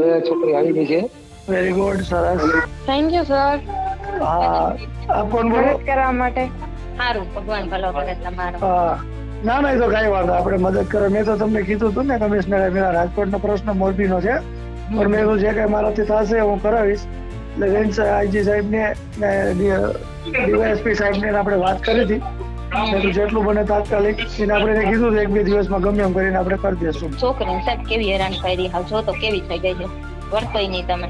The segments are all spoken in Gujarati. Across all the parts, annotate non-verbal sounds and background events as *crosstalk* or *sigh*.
હવે છોકરી આવી ગઈ છે. વેરી ગુડ સરસ. થેન્ક યુ સર હા આપ કોણ બોલો? કરવા માટે. સારું ભગવાન ભલો કરે તમારો. ના ના એ તો કઈ વાંધો આપણે મદદ કરો. મેં તો તમને કીધું હતું ને કમિશનર મેરા રાજકોટનો પ્રશ્ન મોરબીનો છે. પણ મેં તો જે કઈ મારાથી થશે હું કરાવીશ. એટલે રેન્જ આઈજી સાહેબને ને ડીવાયએસપી સાહેબને આપણે વાત કરી હતી. કીધું જેટલું બને તાત્કાલિક. એને આપણે કીધું એક બે દિવસમાં ગમે એમ કરીને આપણે કરી દેશું. છોકરીને સાહેબ કેવી હેરાન કરી હાવ જો તો કેવી થઈ ગઈ છે? વર્તોય નહીં તમે.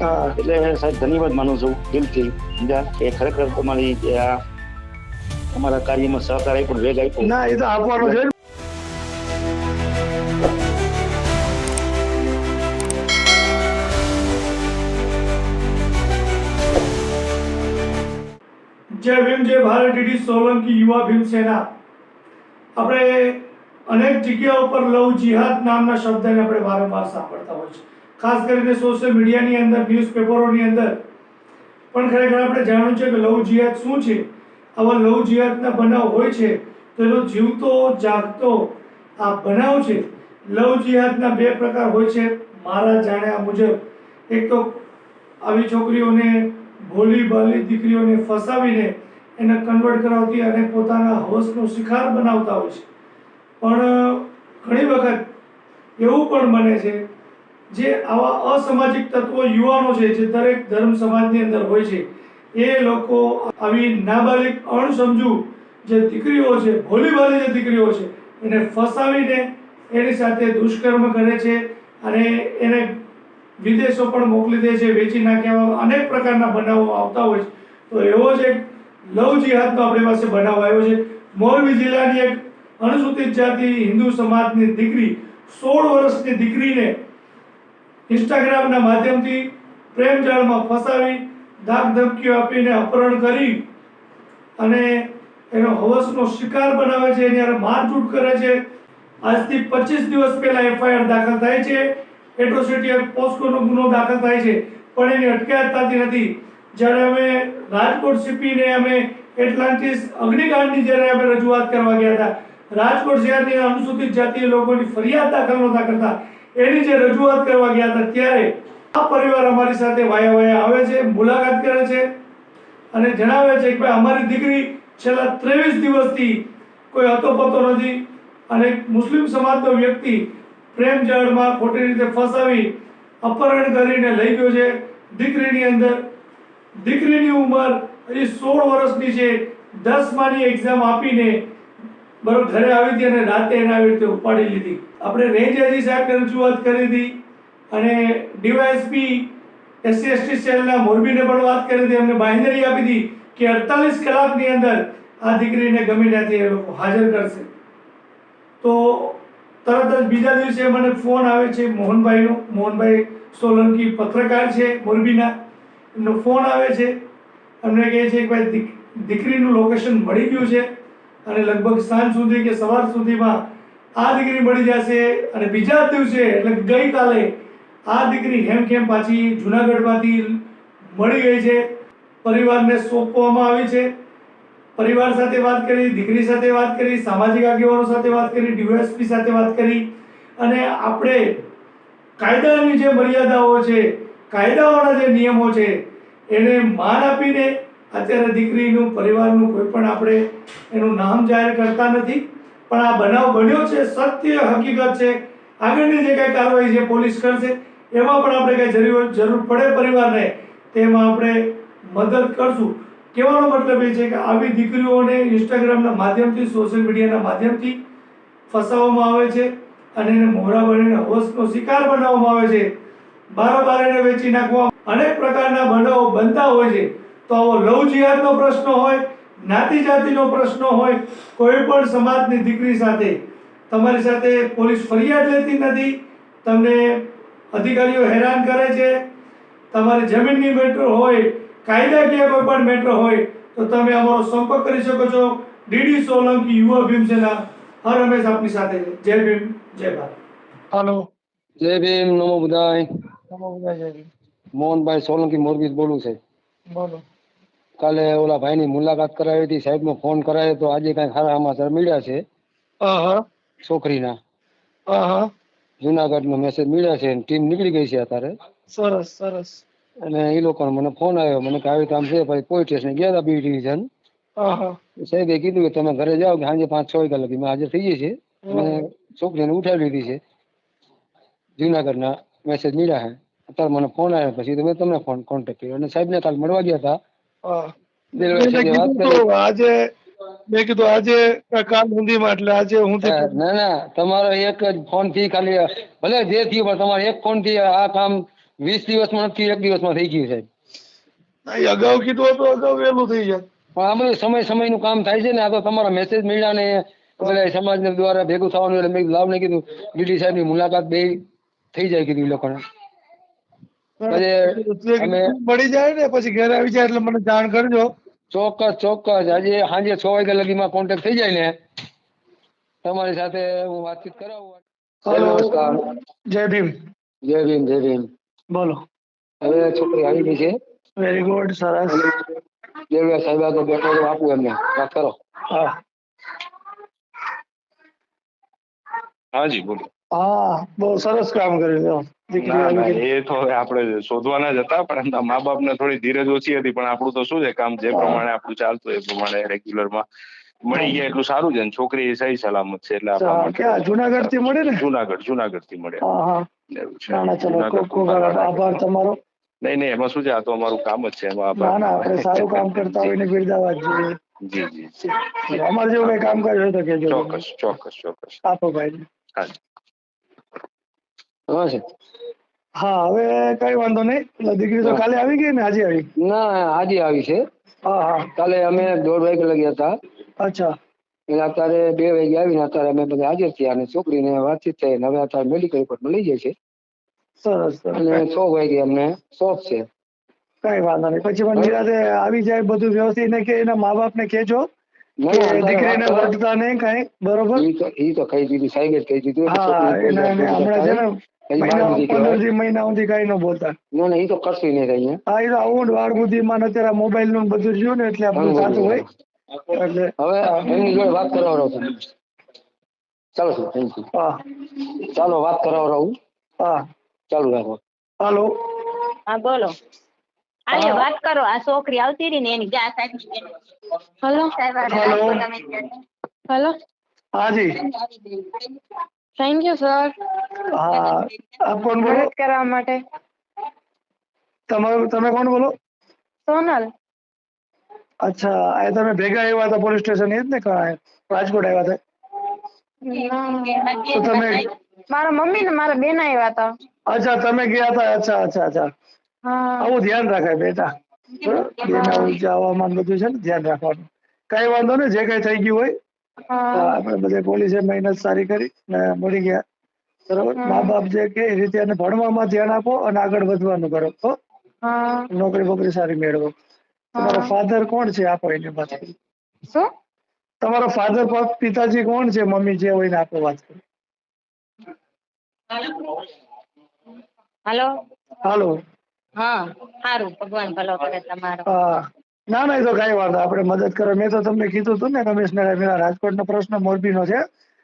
હા. એટલે સાહેબ ધન્યવાદ માનું છું દિલથી. સમજા એ ખરેખર તમારી આ તમારા કાર્યમાં સહકાર આપ્યો વેગ આપ્યો. ના એ તો આપવાનો છે જય ભીમ જય ભારત ડીડી સોલંકી યુવા ભીમ સેના આપણે અનેક જગ્યા ઉપર લવ જિહાદ નામના શબ્દને આપણે વારંવાર સાંભળતા હોય છે. ખાસ કરીને સોશિયલ મીડિયાની અંદર ન્યૂઝપેપરોની અંદર. પણ ખરેખર આપણે જાણવું છે કે લવ જિહાદ શું છે? આવા લવ જિહાદના બનાવ હોય છે તો એનો જીવતો, જાગતો આ બનાવ છે. લવ જિહાદના બે પ્રકાર હોય છે. મારા જાણ્યા મુજબ. એક તો આવી છોકરીઓને ભોલી ભાલી દીકરીઓને ફસાવીને એને કન્વર્ટ કરાવતી અને પોતાના હવસનો શિકાર બનાવતા હોય છે. પણ, ઘણી વખત એવું પણ બને છે જે આવા અસામાજિક તત્વો યુવાનો છે, જે દરેક ધર્મ સમાજની અંદર હોય છે, એ લોકો આવી નાબાલિક, અણસમજુ જે દીકરીઓ છે ભોલી ભાલી જે દીકરીઓ છે, એને ફસાવીને એની સાથે દુષ્કર્મ કરે છે અને એને વિદેશો પણ મોકલી દે છે, વેચી નાખ્યા અનેક પ્રકારના બનાવો આવતા હોય છે. તો એવો જ એક લવ જિહાદનો આપણી પાસે બનાવ આવ્યો છે. મોરબી જિલ્લાની એક અનુસૂચિત જાતિ હિન્દુ સમાજની દીકરી, સોળ વર્ષની દીકરીને ઇન્સ્ટાગ્રામના માધ્યમથી પ્રેમજાળમાં ફસાવી, ધાક ધમકીઓ આપીને અપહરણ કરી અને એનો હવસનો શિકાર બનાવે છે. એની મારઝૂટ કરે છે. આજથી પચીસ દિવસ પહેલા એફઆઈઆર દાખલ થાય છે. એટ્રોસિટી પોસ્કોનો ગુનો દાખલ થાય છે. પણ એની અટકાયત થતી નથી. જ્યારે અમે રાજકોટ સીપીને અમે એટલાન્ટિસ અગ્નિકાંડની જ્યારે અમે રજૂઆત કરવા ગયા હતા, રાજકોટ શહેરની અનુસૂચિત જાતિય લોકોની ફરિયાદ દાખલ નહોતા કરતા. એની જે રજૂઆત કરવા ગયા હતા ત્યારે આ પરિવાર અમારી સાથે વાયા વાયા આવે છે, મુલાકાત કરે છે અને જણાવે છે કે ભાઈ, અમારી દીકરી છેલ્લા ત્રેવીસ દિવસથી કોઈ હતોપતો નથી અને મુસ્લિમ સમાજનો વ્યક્તિ પ્રેમ જાળમાં ખોટી રીતે ફસાવી, અપહરણ કરીને લઈ ગયો છે. દીકરીની અંદર, દીકરીની ઉંમર હજી સોળ વર્ષની છે. દસમાની એક્ઝામ આપીને બરોબર ઘરે આવી હતી અને રાતે એને આવી રીતે ઉપાડી લીધી. આપણે રેન્જ આઈજી સાહેબને રજૂઆત કરી હતી અને ડીવાયએસપી, એસસી, એસટી સેલના મોરબીને પણ વાત કરી હતી. એમને બાંહેધરી આપી હતી કે અડતાલીસ કલાકની અંદર આ દીકરીને ગમે ત્યાંથી એ લોકો હાજર કરશે. તો તરત જ બીજા દિવસે મને ફોન આવે છે મોહનભાઈનો. મોહનભાઈ સોલંકી પત્રકાર છે મોરબીના. એમનો ફોન આવે છે. અમને કહે છે કે ભાઈ દીક- દીકરીનું લોકેશન મળી ગયું છે અને લગભગ સાંજ સુધી કે સવાર સુધીમાં આ દીકરી મળી જશે અને બીજા દિવસે, એટલે ગઈકાલે, આ દીકરી હેમખેમ પાછી જુનાગઢમાંથી મળી ગઈ છે. પરિવારને સોંપવામાં આવી છે. પરિવાર સાથે વાત કરી, દીકરી સાથે વાત કરી, સામાજિક આગેવાનો સાથે વાત કરી ડીવાયએસપી સાથે વાત કરી. અને આપણે કાયદાની જે મર્યાદાઓ છે કાયદાઓના જે નિયમો છે, એને માન આપીને અત્યારે દીકરીનું, પરિવારનું કોઈ પણ આપણે એનું નામ જાહેર કરતા નથી. પણ આ બનાવ બન્યો છે, સત્ય હકીકત છે. આગળની જે કાંઈ કાર્યવાહી છે પોલીસ કરશે, એમાં પણ આપણે કાંઈ જરૂર જરૂર પડે પરિવારને, તેમાં આપણે મદદ કરશું. કહેવાનો મતલબ એ છે કે આવી દીકરીઓને ઇન્સ્ટાગ્રામના માધ્યમથી સોશિયલ મીડિયાના માધ્યમથી ફસાવવામાં આવે છે અને એને મોહરા બનીને હોશનો શિકાર બનાવવામાં આવે છે. બારોબાર એને વેચી નાખવા અનેક પ્રકારના બનાવો બનતા હોય છે. તો આવો લવ જિહાદનો પ્રશ્ન હોય જ્ઞાતિ જાતિનો પ્રશ્ન હોય, કોઈ પણ સમાજની દીકરી સાથે, તમારી સાથે પોલીસ ફરિયાદ લેતી નથી, તમને અધિકારીઓ હેરાન કરે છે, તમારી જમીનની મેટર હોય કાયદાકીય કોઈ પણ મેટર હોય તો તમે અમારો સંપર્ક કરી શકો છો. ડીડી સોલંકી યુવા ભીમસેના હર હંમેશા આપની સાથે. જય ભીમ જય ભારત. હાલો. જય ભીમ નમો બુધાય. નમો બુધાય જય ભીમ. મોહનભાઈ સોલંકી મોરબી બોલું છે. બોલો. કાલે ઓલા ભાઈની મુલાકાત કરાવી હતી સાહેબનો ફોન કરાયો તો આજે કાંઈ સારા સમાચાર મળ્યા છે. હા છોકરીના. હા હા જુનાગઢનો મેસેજ મળ્યા છે ટીમ નીકળી ગઈ છે અત્યારે. સરસ સરસ. અને એ લોકોનો મને ફોન આવ્યો. મને કે આવી કામ છે પછી પોલીસ સ્ટેશન ગયા હતા બી ડિવિઝન હા હા સાહેબે કીધું કે તમે ઘરે જાઓ કે સાંજે પાંચ છ વાગ્યા લગી. મેં હાજર થઈ ગઈ છે. અને છોકરીને ઉઠાવી લીધી છે. જુનાગઢના મેસેજ મળ્યા છે. અત્યારે મને ફોન આવ્યો. પછી મેં તમને ફોન કોન્ટેક્ટ કર્યો. અને સાહેબને કાલ મળવા ગયા હતા હા. આજે મેં કીધું આજે કાલ સુધીમાં એટલે આજે હું હા, ના ના. તમારો એક જ ફોનથી ખાલી ભલે જે થયું પણ તમારે એક ફોનથી આ કામ વીસ દિવસમાં નથી એક દિવસમાં થઈ ગયું સાહેબ. અગાઉ કીધું હતું અગાઉ વહેલું થઈ જાય. પણ આ બધું સમય સમયનું કામ થાય છે ને આ તો તમારા મેસેજ મળ્યા ને બધા સમાજ દ્વારા ભેગું થવાનું એટલે મેં લાવ ને કીધું ડીડી સાહેબની મુલાકાત બે થઈ જાય કીધું લોકોને. મળી જાય ને પછી ઘરે આવી જાય એટલે મને જાણ કરજો. ચોક્કસ ચોક્કસ. આજે સાંજે છ વાગ્યા લગીમાં કોન્ટેક્ટ થઈ જાય ને તમારી સાથે હું વાતચીત કરાવું. નમસ્કાર. જય ભીમ. જય ભીમ જય ભીમ. બોલો. હવે છોકરી આવી ગઈ છે. વેરી ગુડ સરસ. દેવડા સાહેબ તો બેઠો તો આપું એમને. વાત કરો. હા. હાજી બોલો. હા બહુ સરસ કામ કર્યું. એ તો હવે આપણે શોધવાના જ હતા પણ એમના મા બાપ ને થોડી ધીરજ ઓછી હતી પણ આપણું તો શું છે કામ જે પ્રમાણે આપણું ચાલતું એ પ્રમાણે રેગ્યુલરમાં મળી ગયા એટલું સારું છે ને છોકરી સહી સલામત છે એટલે આપણા ક્યાં? જુનાગઢથી મળે. ને જુનાગઢ જુનાગઢથી મળે. આભાર. તમારો. નહીં નહીં એમાં શું છે? આ તો અમારું કામ જ છે એમાં ના ના આપણે સારું કામ કરતા હોય ને બિરદાવા જ જોઈએ. જી જી જી. અમારે જેવું કઈ કામકાજ હોય તો કેજો ચોક્કસ ચોક્કસ ચોક્કસ. આપો ભાઈ. હા. છે. હા હવે કઈ વાંધો નહીં. દીકરી તો કાલે આવી ગઈ ને? આજે આવી? ના આજે આવી છે. હા હા. કાલે અમે દોઢ વાગે લગ્યા હતા. અચ્છા. એટલે અત્યારે બે વાગે આવીને અત્યારે અમે બધા હાજર થયા અને છોકરીને વાતચીત થઈ અને હવે અત્યારે મેડિકલ રિપોર્ટમાં લઈ જાય છે. સરસ અને છ વાગે અમને શોખ છે. કઈ વાંધો નહીં. પછી પણ નિરાતે આવી જાય બધું વ્યવસ્થિત ને કે એના મા બાપ ને કેજો ના, દીકરીને અત્યારે નહીં કઈ બરોબર? ઈ તો ઈ તો કહી દીધું સાહેબે જ કહી દીધું હા એને હમણાં છે ને મહિના સુધી કઈ ન બોલતા. ના ના એ તો કરશું નહીં અહીંયા. હા એ તો આવું વાળ બુદ્ધિ માં અત્યારે મોબાઈલનું બધું રહ્યું ને એટલે આપણું સાચું હોય. એટલે હવે એની જોડે વાત કરાવડાવું છું. ચાલો સર થેન્ક યુ હા. ચાલો વાત કરાવડાવું હા. ચાલુ રાખો. હાલો. હા બોલો. આલે વાત કરો આ છોકરી આવતી રહી ને એની જા સાહેબ હેલો. હેલો. હાજી. થેન્ક યુ સર હા. આપ કોણ બોલો? કરવા માટે. તમારું તમે કોણ બોલો? સોનલ. અચ્છા આ તમે ભેગા આવ્યા હતા પોલીસ સ્ટેશન એ જ ને કાંઈ? રાજકોટ આવ્યા હતા? તો તમે- મારા મમ્મી ને મારા બેન આવ્યા હતા. અચ્છા તમે ગયા હતા? અચ્છા અચ્છા અચ્છા. આવું ધ્યાન રાખાય બેટા. બેન આવું જવામાં બધું છે ને ધ્યાન રાખવાનું. કઈ વાંધો નહીં જે કઈ થઈ ગયું હોય આપણે બધે પોલીસે મહેનત સારી કરી ને મળી ગયા. બરોબર? મા બાપ જે કે એ રીતે એને ભણવામાં ધ્યાન આપો અને આગળ વધવાનું કરો? નોકરી બોકરી સારી મેળવો. તમારો ફાધર કોણ છે? આપો એને પાછળ શું? તમારો ફાધર પિતાજી કોણ છે? મમ્મી જે હોય ને આપો વાત. કરો હાલો? હાલો. હા સારું. ભગવાન ભલો કરે તમારો. હા. ના ના એ તો કઈ વાંધો આપણે મદદ કરો. મેં તો તમને કીધું હતું ને કમિશનર પેલા રાજકોટનો પ્રશ્ન મોરબીનો છે.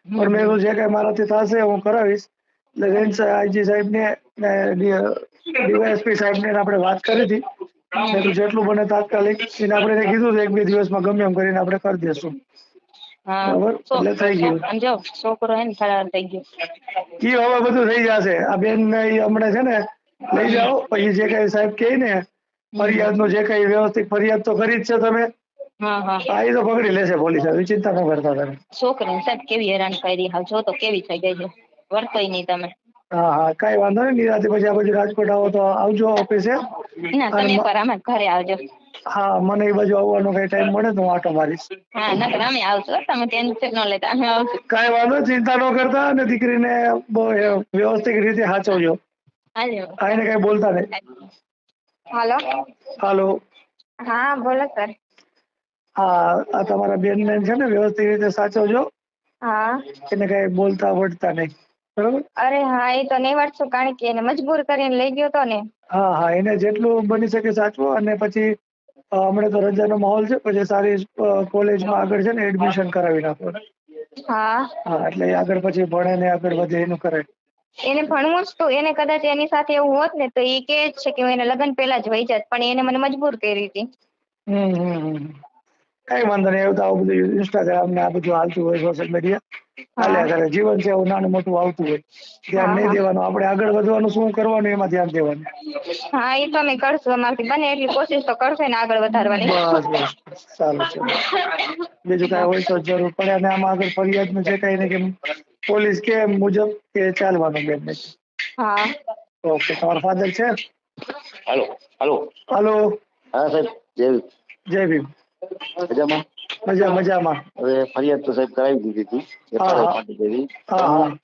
પણ મેં જે કઈ મારાથી થશે હું કરાવીશ. એટલે રેન્જ આઈજી સાહેબ ને ડીવાયએસપી સાહેબ ને આપણે વાત કરી હતી. જેટલું બને તાત્કાલિક એને આપણે કીધું એક બે દિવસમાં ગમે એમ કરીને આપણે કરી દેશું. બરાબર? એટલે થઈ ગયું. જો છોકરો હે ને ફરાર થઈ ગયો. એ હવે બધું થઈ જશે. આ બેન ને હમણાં છે ને લઈ જાઓ. પછી જે કઈ સાહેબ કહે ને ફરિયાદનું જે કઈ વ્યવસ્થિત ફરિયાદ તો કરી જ છે તમે. હા એ તો પકડી લેશે પોલીસ હવે ચિંતા ન કરતા તમે. છોકરી સાહેબ કેવી હેરાન કરી? હાલ જો તો કેવી થઈ ગઈ છે. વર્તોય નહીં તમે. હા હા કઈ વાંધો નહીં. નિરાતે પછી આ બાજુ રાજકોટ આવો તો આવજો ઓફિસે. ના તમે એકવાર ઘરે આવજો. હા મને એ બાજુ આવવાનો કઈ ટાઈમ મળે તો હું આટો મારીશ. હા નકર અમે આવશું તમે ટેન્શન ન લેતા અમે આવશું. કઈ વાંધો ચિંતા ન કરતા અને દીકરીને બહુ વ્યવસ્થિત રીતે સાચવજો આને કઈ બોલતા નહીં. હાલો. હાલો. હા બોલો સર. હા આ તમારા બેન છે ને વ્યવસ્થિત રીતે સાચવજો. હા. એને કઈ બોલતા વળતા નહીં. બરોબર? અરે હા એ તો નહીં વાંચશું કારણ કે એને મજબૂર કરીને લઈ ગયો તો ને. હા હા એને જેટલું બની શકે સાચવો અને પછી હમણાં તો રજાનો માહોલ છે પછી સારી કોલેજમાં આગળ છે ને એડમિશન કરાવી નાખો. હા. હા એટલે આગળ પછી ભણે ને આગળ વધે એનું કરે. એને ભણવું જ તું એને કદાચ એની સાથે એવું હોત ને તો એ કે છે કે હું એને લગ્ન પહેલા જ વહી જાત પણ એને મને મજબૂર કરી હતી. હમ હમ. કઈ વાંધો નહીં એવું તો આવું બધું ઇન્સ્ટાગ્રામ ને આ બધું હાલતું હોય સોશિયલ મીડિયા હાલ્યા કરે જીવન છે એવું નાનું મોટું આવતું હોય. ધ્યાન નહીં. દેવાનું. આપણે આગળ વધવાનું શું કરવાનું એમાં ધ્યાન દેવાનું. હા એ તો અમે કરશું. અમારથી બને એટલી કોશિશ તો કરશે ને આગળ વધારવાની. બસ બસ. સારું છે બીજું કાંઈ હોય તો જરૂર પડે. અને આમાં આગળ ફરિયાદનું છે કઈ ને કેમ પોલીસ કે મુજબ કે ચાલવાનું બેન હા. ઓકે તમારા ફાધર છે? હાલો હાલો. હાલો. હા સાહેબ. જય જય ભીમ. મજામાં? મજા મજામાં. હવે ફરિયાદ તો સાહેબ કરાવી દીધી હતી. હા, હા. FIR માટે કરી. હા હા.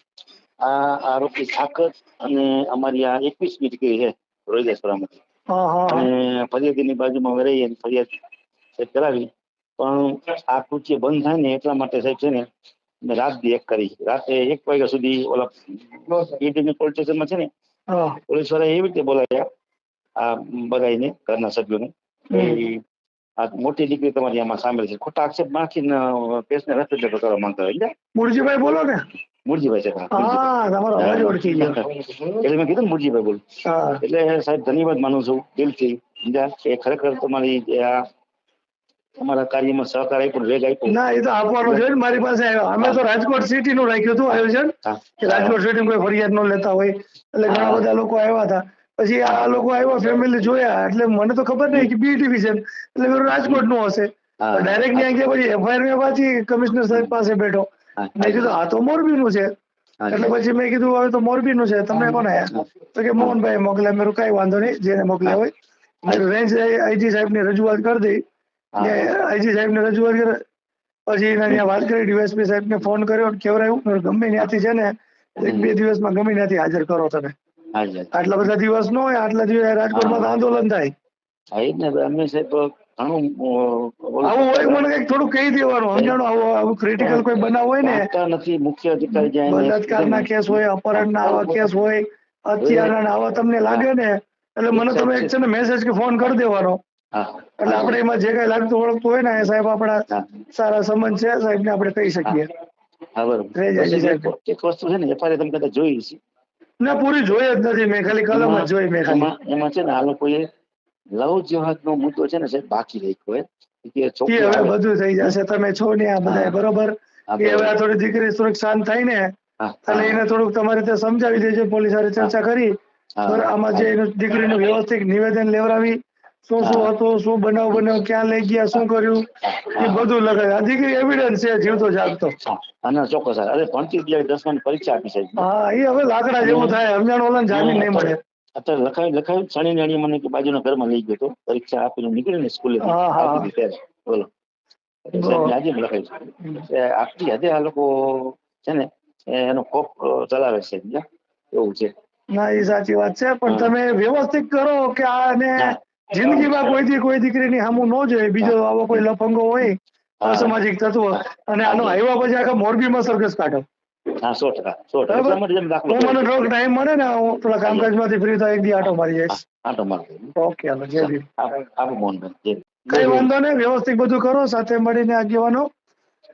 આ આરોપી સાકર અને અમારી આ એકવીસમી જગ્યાએ છે રોહિદાસપુરામાંથી હા હા હા. અને ફરિયાદીની બાજુમાં અમે અને ફરિયાદ સાહેબ કરાવી. પણ આ કૃત્ય બંધ થાય ને એટલા માટે સાહેબ છે ને મેં રાત દી એક કરી. રાતે એક વાગ્યા સુધી ઓલા ઈડીની પોલીસ સ્ટેશનમાં છે ને પોલીસવાળા એવી રીતે બોલાવ્યા આ બધાને ઘરના સભ્યોને. આ મોટી દીકરી તમારી આમાં સામેલ છે. ખોટા આક્ષેપ નાખીને કેસને રસ્તે જતો કરવા માંગતા હોય. એટલે મુરજીભાઈ બોલો ને. મુરજીભાઈ છે હા, તમારો અવાજ ઓળખી ગયો. એટલે મેં કીધું મુરજીભાઈ બોલ. એટલે સાહેબ ધન્યવાદ માનું છું દિલથી. સમજા એ ખરેખર તમારી આ તમારા કાર્યમાં સહકાર આપ્યો વેગ આપ્યો. ના એ તો આપવાનો છે ને મારી પાસે આવ્યો. અમે તો રાજકોટ સિટી નું રાખ્યું હતું આયોજન. રાજકોટ સિટી કોઈ ફરિયાદ ન લેતા હોય. એટલે ઘણા બધા લોકો આવ્યા હતા. પછી આ લોકો આવ્યા ફેમિલી જોયા. એટલે મને તો ખબર નહીં કે બી ડિવિઝન એટલે મેં રાજકોટનું હશે. ડાયરેક્ટ ત્યાં ગયા પછી એફઆઈઆર મેં પાછી કમિશનર સાહેબ પાસે બેઠો. મેં કીધું આ તો મોરબી નું છે એટલે પછી મેં કીધું હવે તો મોરબી નું છે તમને કોણ આયા? તો કે મોહનભાઈ મોકલ્યા મેં કઈ વાંધો નહીં જેને મોકલ્યા હોય. રેન્જ આઈજી સાહેબની રજૂઆત કરી દઈ. આઈજી સાહેબ ને રજૂઆત કરી. પછી એના ત્યાં વાત કરી ડીવાયસપી સાહેબ ને ફોન કર્યો કેવરાયું. ગમે ત્યાંથી છે ને એક બે દિવસમાં ગમે ત્યાંથી હાજર કરો તમે. આટલા બધા દિવસ નો હોય આટલા દિવસ રાજકોટમાં આંદોલન થાય. થાય ને અમે સાહેબ ઘણું આવું હોય મને કંઈક થોડું કહી દેવાનું. સમજાણું? આવું આવું ક્રિટિકલ કોઈ બનાવ હોય ને? નથી મુખ્ય અધિકારી જાય એને બલાત્કારના કેસ હોય અપહરણના આવા કેસ હોય અત્યારના આવા તમને લાગે ને? એટલે મને તમે એક છે. ને મેસેજ કે ફોન કરી દેવાનો. હા. એટલે આપણે એમાં જે કઈ લાગતું ઓળખતું હોય ને એ સાહેબ આપણા સારા સંબંધ છે સાહેબ ને આપણે કહી શકીએ. હા. બરોબર. એક- વસ્તુ છે ને FIR તમે કદાચ જોઈ છે ના પૂરી જોઈ જ નથી મેં ખાલી કલમ જ જોઈ મેં ખાલી. એમાં છે ને આ લોકોએ લવ જહાજ નો મુદ્દો છે ને સાહેબ બાકી રાખ્યો કે છોકરી હવે બધું થઈ જશે તમે છો ને આ બધા બરોબર? હવે આ થોડી દીકરી થોડીક શાંત થાય ને એટલે એને થોડુંક તમારી રીતે સમજાવી દેજો પોલીસ સાથે ચર્ચા કરી. આમાં જે એનું દીકરીનું વ્યવસ્થિત નિવેદન લેવડાવી શું શું હતું શું બનાવ બનાવ ક્યાં લઈ ગયા શું કર્યું? એ બધું લખાય. આ દીકરી એવિડન્સ છે જીવતો જાગતો. હા, હા, ના ચોક્કસ અરે ભણતી જ દસમાની પરીક્ષા આપી છે. હા એ હવે લાકડા જેવું થાય. સમજણ ઓલાને જાણી નહીં મળે. અત્યારે લખાવી લખાવી શનિ નાણી મને કે બાજુના ઘરમાં લઈ ગયો તો પરીક્ષા આપીને નીકળી ને સ્કૂલે. બોલો. આજે છે. એ હદે આ લોકો છે ને એનો કોપ ચલાવે છે. એવું છે. ના એ સાચી વાત છે પણ તમે વ્યવસ્થિત કરો કે આને. જિંદગીમાં કોઈથી કોઈ દીકરીની સામું ન જોઈએ બીજો આવો કોઈ લફંગો હોય અસામાજિક તત્વ. અને આનો આવ્યા પછી આખા મોરબીમાં સરઘસ કાઢો. હા સો ટકા સો ટકા. બરાબર? એટલા માટે જ અમે દાખલો હું મને કર્યો. ટાઈમ મળે ને હું થોડા કામકાજમાંથી ફ્રી થાય એક દી આટો મારી જઈશ. હા, આંટો ઓકે હાલો જય ભીમ. આપ- આપો મોહનભાઈ જય ભીમ. કઈ વાંધો નહીં વ્યવસ્થિત બધું કરો સાથે મળીને આગેવાનો.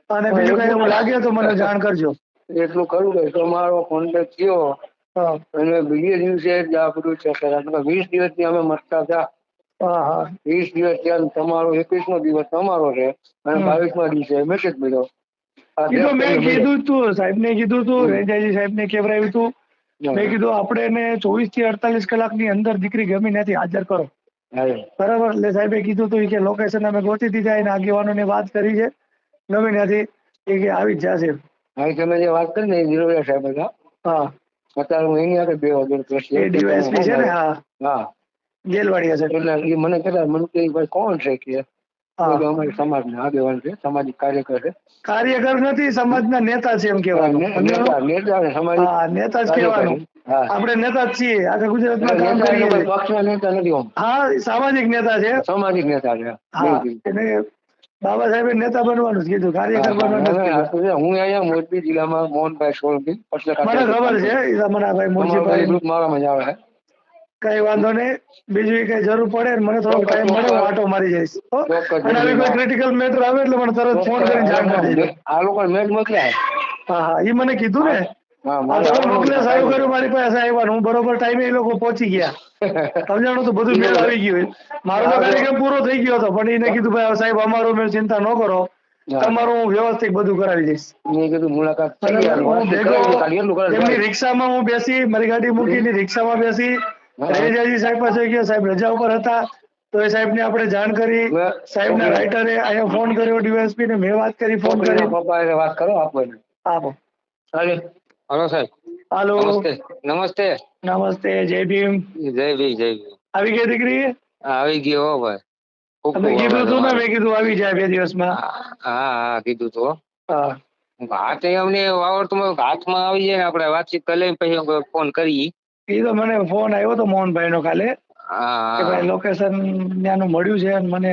અને બીજું કઈ લાગે તો મને જાણ કરજો. એટલું ખરું કે તમારો કોન્ટેક્ટ થયો. અને બીજે દિવસે જ આ બધું છે વીસ દિવસથી અમે મસ્તા હતા. હા હા વીસ દિવસ ત્યાં તમારો એકવીસ નો દિવસ તમારો છે અને બાવીસમાં દિવસે મેસેજ મળ્યો. મેં કીધું તું સાહેબ ને કીધું તું રેજાજી સાહેબ ને કેવરાયું તું. મેં કીધું આપણે એને ચોવીસથી અડતાલીસ કલાકની અંદર દીકરી ગમી નથી હાજર કરો. બરાબર? એટલે સાહેબે કીધું તું કે લોકેશન અમે ગોતી દીધા એને આગેવાનોને વાત કરી છે. ગમી નથી એ કે આવી જ જશે. હા, તમે જે વાત કરી ને એ સાહેબ હતા. હા. અત્યારે હું એની આગળ બે વગર એ ડીવાયએસપી છે ને? હા. હા. ગેલવાડિયા છે. એટલે એ મને કહેતા મને કે ભાઈ કોણ છે કે? હા. મેં કીધું અમારી સમાજના આગેવાન છે સામાજિક કાર્યકર છે. કાર્યકર નથી સમાજના નેતા છે એમ કહેવાનું. ને- નેતા નેતા અને સામાજિક હા નેતા જ કહેવાનું. હા. આપણે નેતા જ છીએ આખા ગુજરાતમાં કામ નેતા એટલે કરીએ. કોઈ છીએ. પક્ષના નેતા નથી આમ. હા સામાજિક નેતા છે. સામાજિક નેતા છે હા બિલકુલ. એને બાબા સાહેબે નેતા બનવાનું જ કીધું કાર્યકર હા, બનવાનું હા, નથી હા, કીધું હા, હું અહીંયા મોરબી જિલ્લામાં મોહનભાઈ સોલંકી પત્રકાર મને તરીકે ખબર કામ છે કરું. ઈ તમારા ભાઈ તમારું પેલું મુનશીભાઈ ગ્રુપ મારામાં જ આવે. છે. કઈ વાંધો નહીં. બીજું કઈ જરૂર પડે મને થોડો ટાઈમ મળે હું આટો મારી જઈશ અને આવી કોઈ ક્રિટિકલ મેટર આવે એટલે મને તરત ફોન કરીને જાણ કરી દેજો આ લોકો મેચ મોકલ્યા હા હા. એ મને કીધું ને. મારે મોકલે. કર્યું પાસે આવ્યા હું બરોબર ટાઈમે એ લોકો પહોંચી ગયા. *laughs* સમજાણું તો બધું મેળ આવી ગયું મારો તો કાર્યક્રમ પૂરો થઈ ગયો હતો પણ એને કીધું ભાઈ સાહેબ અમારો મેળ ચિંતા ન કરો. તમારું હું વ્યવસ્થિત બધું કરાવી દઈશ. મેં કીધું મુલાકાત એમની રિક્ષામાં હું બેસી મારી ગાડી મૂકીને રિક્ષામાં બેસી હા. રેજાજી સાહેબ પાસે ગયો સાહેબ રજા ઉપર હતા. તો એ સાહેબને આપણે જાણ કરી. સાહેબ ના રાઇટરે અહીંયા ફોન કર્યો ડીવાયસપી ને મેં વાત કરી ફોન કર્યો પપ્પા વાત કરો આપો એને. આપો. હાલે. હલો સાહેબ. હાલો. નમસ્તે. નમસ્તે. જય ભીમ. જય ભીમ જય ભીમ. આવી ગઈ દીકરી? આવી ગયો હો ભાઈ. તમે કીધું તું ને મેં કીધું આવી જાય બે દિવસમાં. હા હા કીધું તો. હા. હાથ અમને વાવર હોય, હાથમાં આવી જાય ને આપણે વાતચીત કરી લઈને પછી ફોન કરી એ તો મને ફોન આવ્યો તો મોહનભાઈ નો કાલે કે ભાઈ લોકેશન ત્યાંનું મળ્યું છે અને મને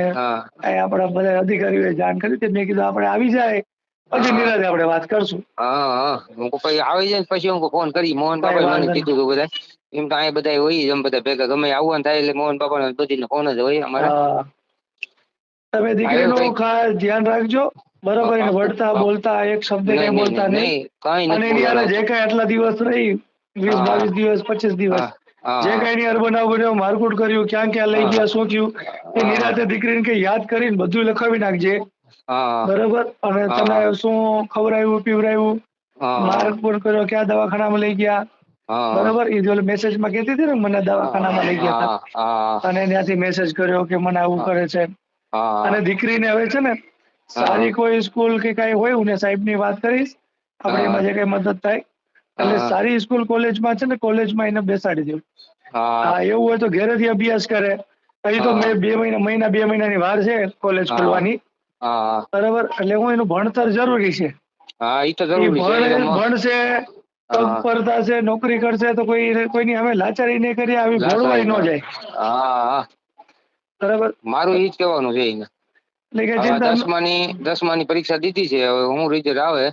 આપણા બધા અધિકારીઓએ જાણ કરી હતી. મેં કીધું આપણે આવી જાય પછી હા. નિરાતે આપણે વાત કરશું. હા પછી આવી જાય પછી હું ફોન કરી. મોહન કાંઈ મને કીધું હતું બધા એમ તો અહીંયા બધા હોય જ બધા ભેગા. ગમે આવવાનું થાય એટલે મોહન બાપા બધી ફોન જ હોય અમારે. તમે દીકરીનું ખાસ ધ્યાન રાખજો. બરોબર વળતા બોલતા એક શબ્દ બોલતા નહીં, અને. જે કઈ આટલા દિવસ રહી વીસ બાવીસ દિવસ પચીસ દિવસ. જે કઈ ની હારે બનાવ બન્યો મારકુટ કર્યું ક્યાં ક્યાં લઈ ગયા શું થયું એ. નિરાતે દીકરીને કે યાદ કરીને બધું લખાવી નાખજે. બરોબર? અને. તને શું ખવડાવ્યું પીવડાવ્યું? હા, મારકુટ કર્યો ક્યાં દવાખાનામાં લઈ ગયા? બરોબર? એ જો મેસેજમાં કહેતી હતી ને મને દવાખાનામાં લઈ ગયા હતા. અને ત્યાંથી મેસેજ કર્યો કે મને આવું કરે છે. અને દીકરીને હવે છે ને સારી કોઈ સ્કૂલ કે કઈ હોય હું ને સાહેબની વાત કરીશ. આપણે એમાં જે કઈ મદદ થાય એટલે સારી સ્કૂલ કોલેજમાં છે ને કોલેજમાં એને બેસાડી દઉં હા, એવું હોય તો ઘરેથી અભ્યાસ કરે. પછી તો મેં બે મહિના મહિના બે મહિનાની વાર છે કોલેજ ખોલવાની. બરાબર? એટલે હું એનું ભણતર જરૂરી છે. હા, એ તો જરૂરી છે. ભણશે પગ. પર થશે નોકરી કરશે તો કોઈ કોઈની હવે લાચારી નહીં કરી આવી ભોળવાઈ ન જાય. હા. બરાબર? મારું એ જ કહેવાનું છે એને. એટલે કે દસમાની દસમાની પરીક્ષા દીધી છે હવે હું રિઝલ્ટ આવે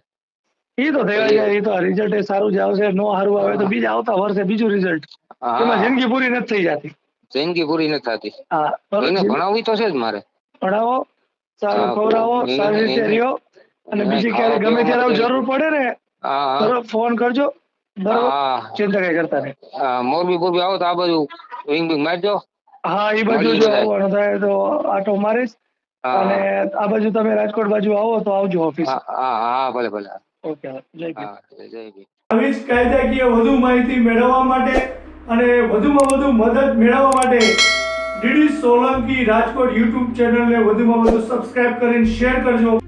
ઈ તો થયો એ તો રિઝલ્ટ એ સારું જ આવશે નો સારું આવે તો બીજા આવતા વર્ષે બીજું રિઝલ્ટ એમાં જિંદગી પૂરી નથી થઈ જતી. જિંદગી પૂરી નથી થતી. એને ભણાવવી તો છે જ મારે. ભણાવો સારું ખવડાવો સારી રીતે રહ્યો અને બીજી ક્યારે ગમે ત્યારે જરૂર પડે ને ફોન કરજો. બરોબર? ચિંતા કઈ કરતા નહીં. મોરબી બોરબી આવો તો આ બાજુ વિંગ બિંગ મારજો. હા એ બાજુ જો. આવવાનું થાય તો આટો મારીશ. અને આ બાજુ તમે રાજકોટ બાજુ આવો તો આવજો ઓફિસ હા હા ભલે ભલે. ઓકે જય ભીમ. જય જય ભીમ. આવી જ કાયદાકીય વધુ માહિતી મેળવવા માટે અને વધુમાં વધુ મદદ મેળવવા માટે ડીડી સોલંકી રાજકોટ યુટ્યુબ ચેનલને વધુમાં વધુ સબસ્ક્રાઇબ કરીને શેર કરજો